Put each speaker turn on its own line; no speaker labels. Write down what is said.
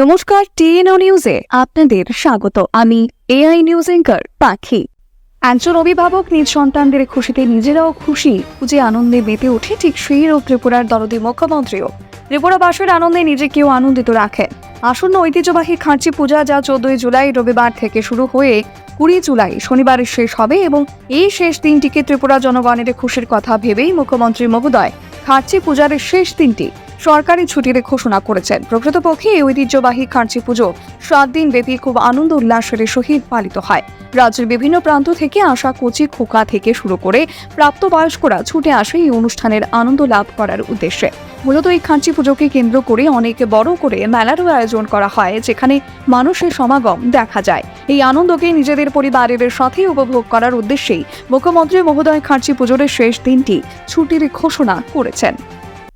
নমস্কার, টিএনও নিউজে আপনাদের স্বাগত। আমি এআই নিউজ এঙ্কার পাখি। একজন অভিভাবক নিজ সন্তানদের খুশিতে নিজেরাও খুশি খুঁজে আনন্দে মেতে ওঠে ঠিক সেই রূপ ত্রিপুরার দরদি মুখ্যমন্ত্রীও। ত্রিপুরাবাসীর আনন্দে নিজেকেও আনন্দিত রাখে। আসন্ন ঐতিহ্যবাহী খাঁচি পূজা যা চোদ্দই জুলাই রবিবার থেকে শুরু হয়ে কুড়ি জুলাই শনিবার শেষ হবে এবং এই শেষ দিনটিকে ত্রিপুরা জনগণের খুশির কথা ভেবেই মুখ্যমন্ত্রী মহোদয় খার্চি পূজার শেষ দিনটি সরকারি ছুটির ঘোষণা করেছেন। প্রকৃতপক্ষে এই ঐতিহ্যবাহী খার্চি পুজো সাত দিন ব্যাপী খুব আনন্দ উল্লাসের সহিত পালিত হয়। রাজ্যের বিভিন্ন প্রান্ত থেকে আসা কচি খোকা থেকে শুরু করে প্রাপ্তবয়স্করা ছুটে আসে এই অনুষ্ঠানের আনন্দ লাভ করার উদ্দেশ্যে। মূলত এই খাঁচি পুজোকে কেন্দ্র করে অনেক বড় করে মেলারও আয়োজন করা হয়, যেখানে মানুষের সমাগম দেখা যায়। এই আনন্দকে নিজেদের পরিবারের সাথে উপভোগ করার উদ্দেশ্যেই মুখ্যমন্ত্রী মহোদয় খাঁচি পুজোর শেষ দিনটি ছুটির ঘোষণা করেছেন।